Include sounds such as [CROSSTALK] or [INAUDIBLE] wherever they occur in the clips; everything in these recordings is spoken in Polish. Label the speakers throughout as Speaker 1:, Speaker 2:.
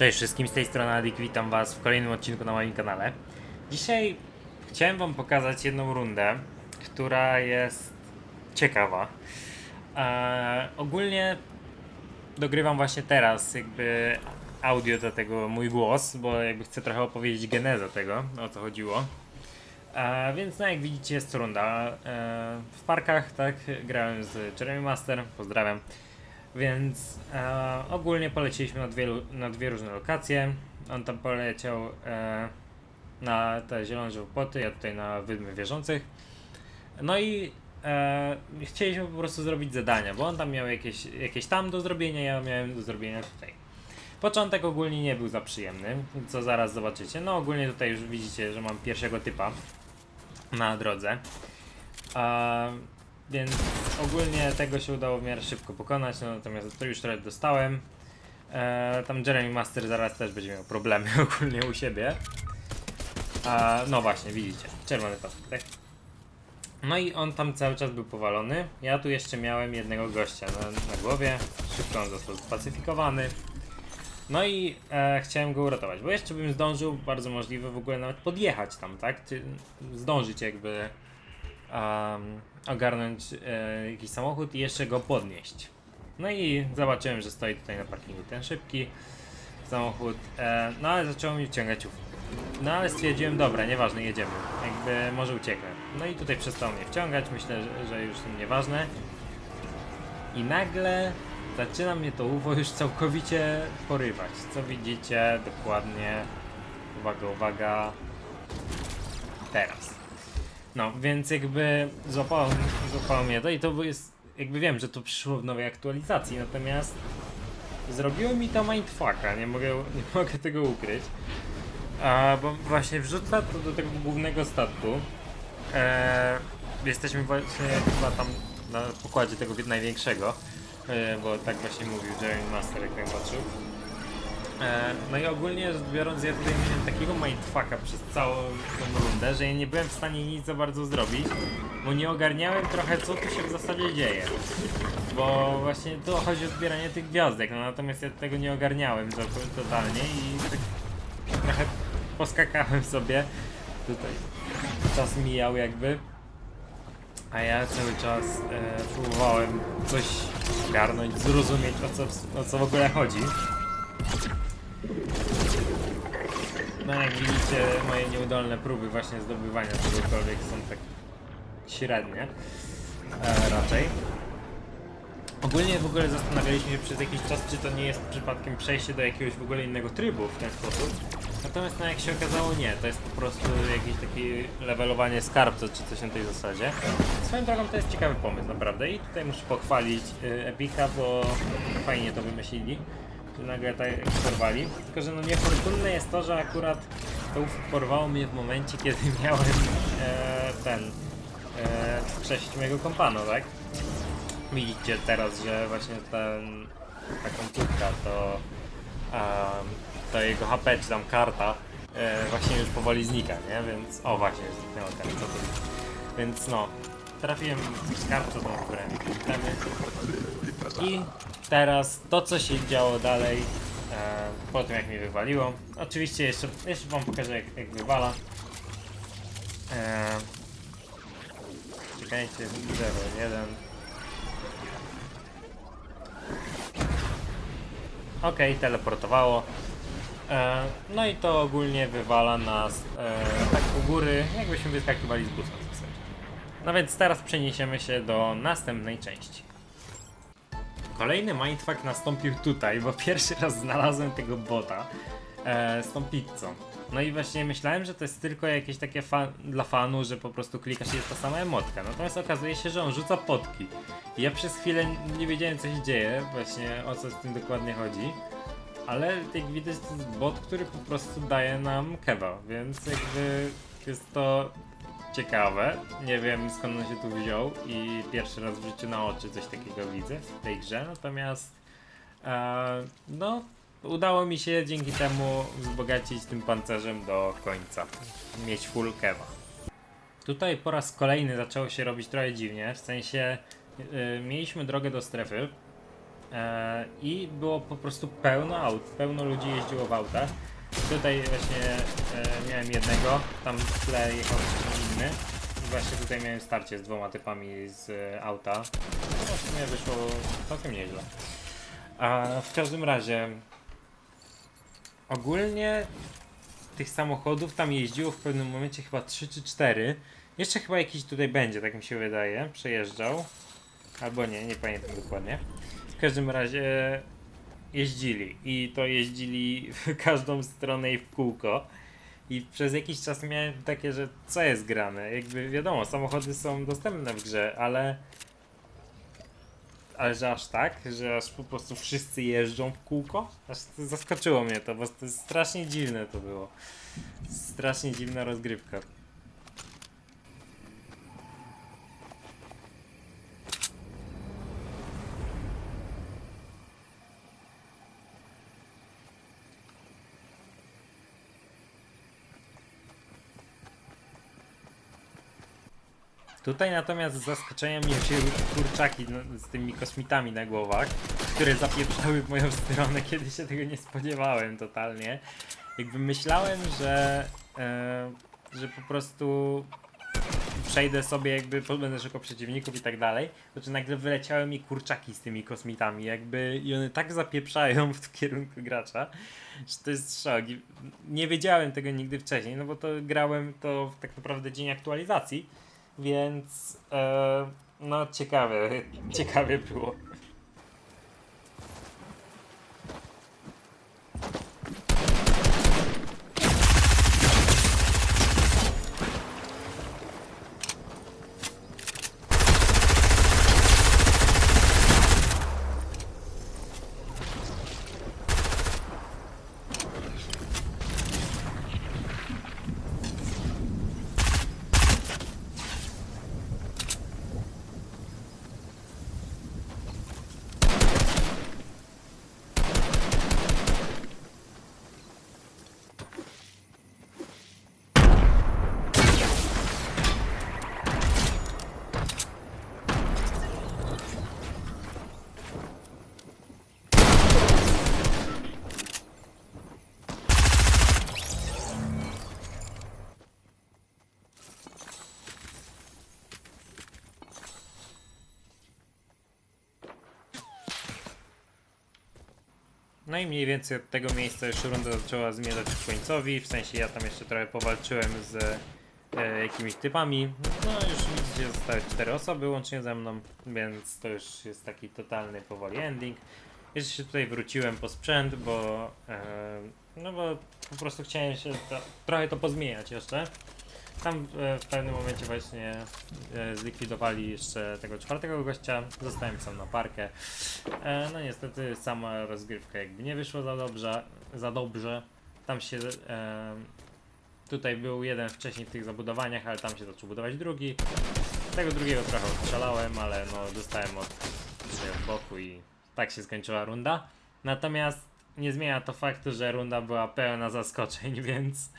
Speaker 1: Cześć wszystkim, z tej strony Adik, witam was w kolejnym odcinku na moim kanale. Dzisiaj chciałem wam pokazać jedną rundę, która jest ciekawa. Eee, ogólnie dogrywam właśnie teraz jakby audio do tego mój głos, bo jakby chcę trochę opowiedzieć genezę tego, o co chodziło. E, więc no jak widzicie jest runda e, w parkach, tak, grałem z Jeremy Master, pozdrawiam. Więc e, ogólnie poleciliśmy na dwie, na dwie różne lokacje. On tam poleciał e, na te zielone żywopłoty, ja tutaj na wydmy wierzących. No i e, chcieliśmy po prostu zrobić zadania, bo on tam miał jakieś, jakieś tam do zrobienia, ja miałem do zrobienia tutaj. Początek ogólnie nie był za przyjemny, co zaraz zobaczycie. No ogólnie tutaj już widzicie, że mam pierwszego typa na drodze. A, więc ogólnie tego się udało w miarę szybko pokonać, no natomiast to już trochę dostałem. E, tam Jeremy Master zaraz też będzie miał problemy [LAUGHS] ogólnie u siebie. No właśnie, widzicie, czerwony pasek, tak? No i on tam cały czas był powalony. Ja tu jeszcze miałem jednego gościa na, na głowie. Szybko on został spacyfikowany. No i e, chciałem go uratować, bo jeszcze bym zdążył, bardzo możliwe w ogóle nawet podjechać tam, tak? Czy zdążyć jakby um, ogarnąć e, jakiś samochód i jeszcze go podnieść. No i zobaczyłem, że stoi tutaj na parkingu ten szybki samochód, e, no ale zaczęło mi wciągać ów. No ale stwierdziłem, dobra, nieważne, jedziemy, jakby może ucieknę. No i tutaj przestało mnie wciągać, myślę, że, że już to nieważne. I nagle zaczyna mnie to UFO już całkowicie porywać. Co widzicie dokładnie, uwaga, uwaga, teraz. No, więc jakby złapało, złapało mnie to i to jest, jakby wiem, że to przyszło w nowej aktualizacji, natomiast zrobiło mi to mindfucka, nie mogę, nie [LAUGHS] mogę tego ukryć. A, bo właśnie wrzuca to do tego głównego statku. E, jesteśmy właśnie chyba tam na pokładzie tego największego, e, bo tak właśnie mówił Jeremy Master, jak tam patrzył. E, no i ogólnie rzecz biorąc, ja tutaj miałem takiego mindfucka przez całą tą rundę, że ja nie byłem w stanie nic za bardzo zrobić, bo nie ogarniałem trochę co tu się w zasadzie dzieje. Bo właśnie tu chodzi o zbieranie tych gwiazdek, no natomiast ja tego nie ogarniałem to, totalnie i tak trochę poskakałem sobie. Tutaj czas mijał jakby. A ja cały czas e, próbowałem coś ogarnąć, zrozumieć o co, o co w ogóle chodzi. No jak widzicie, moje nieudolne próby właśnie zdobywania czegokolwiek są tak średnie. E, raczej. Ogólnie w ogóle zastanawialiśmy się przez jakiś czas, czy to nie jest przypadkiem przejście do jakiegoś w ogóle innego trybu w ten sposób. Natomiast no jak się okazało nie, to jest po prostu jakieś takie levelowanie skarbca czy coś na tej zasadzie. Swoją drogą to jest ciekawy pomysł naprawdę i tutaj muszę pochwalić y, Epika, bo fajnie to wymyślili, nagle tak porwali. Tylko, że no niefortunne jest to, że akurat to porwało mnie w momencie, kiedy [LAUGHS] miałem e, ten e, mojego kompana, tak? Widzicie teraz, że właśnie ten, ta końcówka to, em, to jego HP czy tam karta e, właśnie już powoli znika, nie? Więc o właśnie już zniknęła teraz, Więc no, trafiłem w skarb, co tam wybrałem temy. I teraz to co się działo dalej e, po tym jak mnie wywaliło. Oczywiście jeszcze, jeszcze wam pokażę jak, jak wywala. E, czekajcie, 0, 1. Okej, teleportowało. E, no i to ogólnie wywala nas e, tak u góry, jakbyśmy wyskakiwali z busa w zasadzie. No więc teraz przeniesiemy się do następnej części. Kolejny mindfuck nastąpił tutaj, bo [LAUGHS] pierwszy raz znalazłem tego bota e, z tą pizzą. No i właśnie myślałem, że to jest tylko jakieś takie fa- dla fanu, że po prostu klikasz i jest ta sama emotka. Natomiast okazuje się, że on rzuca potki. I ja przez chwilę nie wiedziałem co się dzieje, właśnie o co z tym dokładnie chodzi. Ale jak widać to jest bot, który po prostu daje nam kewa, więc jakby jest to ciekawe. Nie wiem skąd on się tu wziął i pierwszy raz w życiu na oczy coś takiego widzę w tej grze, natomiast e, no udało mi się dzięki temu wzbogacić tym pancerzem do końca. Mieć full kewa. Tutaj po raz kolejny zaczęło się robić trochę dziwnie, w sensie yy, mieliśmy drogę do strefy, E, I było po prostu pełno aut, pełno ludzi jeździło w autach. Tutaj właśnie e, miałem jednego, tam w tle jechał inny. Właśnie tutaj miałem starcie z dwoma typami z e, auta. No w sumie wyszło całkiem nieźle. A w każdym razie ogólnie tych samochodów tam jeździło w pewnym momencie chyba 3 czy 4. Jeszcze chyba jakiś tutaj będzie, tak mi się wydaje. Przejeżdżał. Albo nie, nie pamiętam dokładnie. W każdym razie jeździli i to jeździli w każdą stronę i w kółko. I przez jakiś czas miałem takie, że co jest grane? Jakby wiadomo, samochody są dostępne w grze, ale. Ale że aż tak, że aż po prostu wszyscy jeżdżą w kółko? Aż zaskoczyło mnie to, bo to strasznie dziwne to było. Strasznie dziwna rozgrywka. Tutaj natomiast z zaskoczenia mnie wzięły kurczaki no, z tymi kosmitami na głowach, które zapieprzały w moją [LAUGHS] stronę, kiedy się tego nie spodziewałem totalnie. Jakby myślałem, że, e, że po prostu przejdę sobie, jakby będę szukał przeciwników i tak dalej, to czy nagle wyleciały mi kurczaki z tymi kosmitami, jakby i one tak zapieprzają w kierunku gracza, że to jest szok. Nie wiedziałem tego nigdy wcześniej, no bo to grałem to tak naprawdę dzień aktualizacji, więc e, no ciekawe, ciekawie było. No i mniej więcej od tego miejsca już runda zaczęła zmierzać ku końcowi, w sensie ja tam jeszcze trochę powalczyłem z e, jakimiś typami. No już widzicie, zostały cztery osoby łącznie ze mną, więc to już jest taki totalny powoli ending. Jeszcze się tutaj wróciłem po sprzęt, bo e, no bo po prostu chciałem się to, trochę to pozmieniać jeszcze. Tam e, w pewnym momencie właśnie e, zlikwidowali jeszcze tego czwartego gościa, zostałem sam na parkę. E, no niestety sama rozgrywka jakby nie wyszła za dobrze, za dobrze. Tam się tutaj był jeden wcześniej w tych zabudowaniach, ale tam się zaczął budować drugi. Tego drugiego trochę strzelałem, ale no dostałem od, od boku i tak się skończyła runda. Natomiast nie zmienia to faktu, że runda była pełna zaskoczeń, [LAUGHS] więc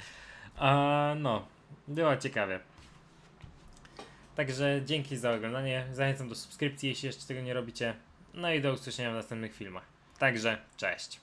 Speaker 1: e, no, było ciekawie. Także dzięki za oglądanie. Zachęcam do subskrypcji, jeśli jeszcze tego nie robicie. No i do usłyszenia w następnych filmach. Także cześć.